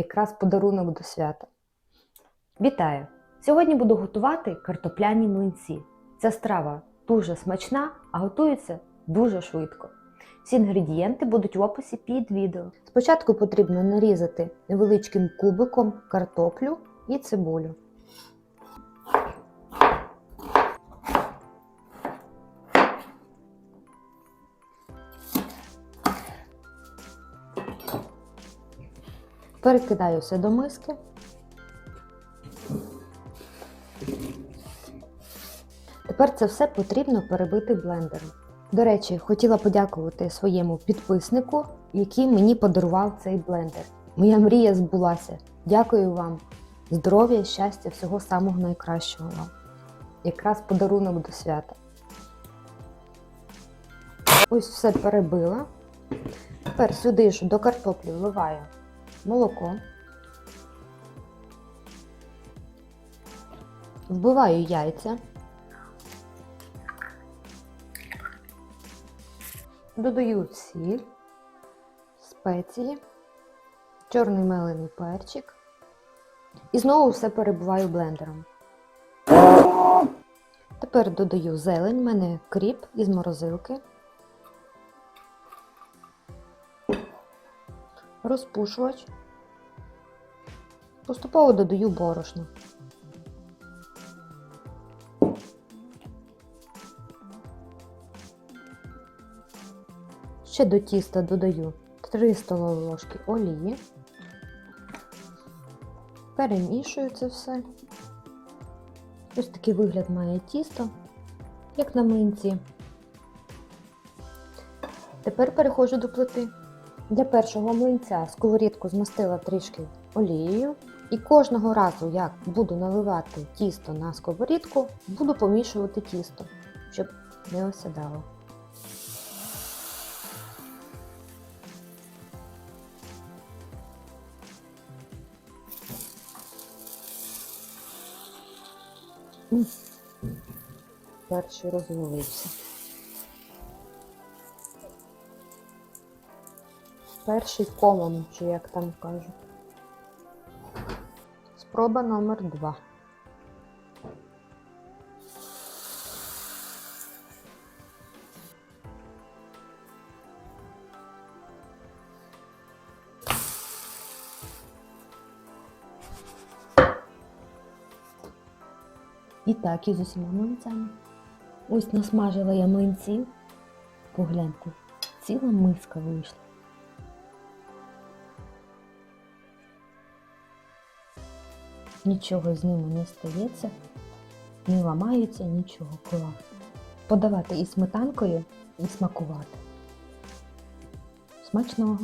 якраз подарунок до свята. Вітаю! Сьогодні буду готувати картопляні млинці. Ця страва дуже смачна, а готується дуже швидко. Всі інгредієнти будуть в описі під відео. Спочатку потрібно нарізати невеличким кубиком картоплю і цибулю. Перекидаю все до миски. Тепер це все потрібно перебити блендером. До речі, хотіла подякувати своєму підписнику, який мені подарував цей блендер. Моя мрія збулася. Дякую вам. Здоров'я, щастя, всього самого найкращого вам. Якраз подарунок до свята. Ось все перебила. Тепер сюди ж до картоплі вливаю молоко. Вбиваю яйця. Додаю сіль, спеції, чорний мелений перчик. І знову все перебиваю блендером. Тепер додаю зелень, в мене кріп із морозилки. Розпушувач. Поступово додаю борошно. Ще до тіста додаю 3 столові ложки олії. Перемішую це все. Ось такий вигляд має тісто, як на млинці. Тепер переходжу до плити. Для першого млинця сковорідку змастила трішки олією. І кожного разу, як буду наливати тісто на сковорідку, буду помішувати тісто, щоб не осідало. Перший розвалився. Перший комом, чи як там кажуть. Спроба номер два. І так, і з усіма млинцями. Ось насмажила я млинців. Погляньте, ціла миска вийшла. Нічого з ними не стається, не ламаються, нічого клас. Подавати і сметанкою, і смакувати. Смачного!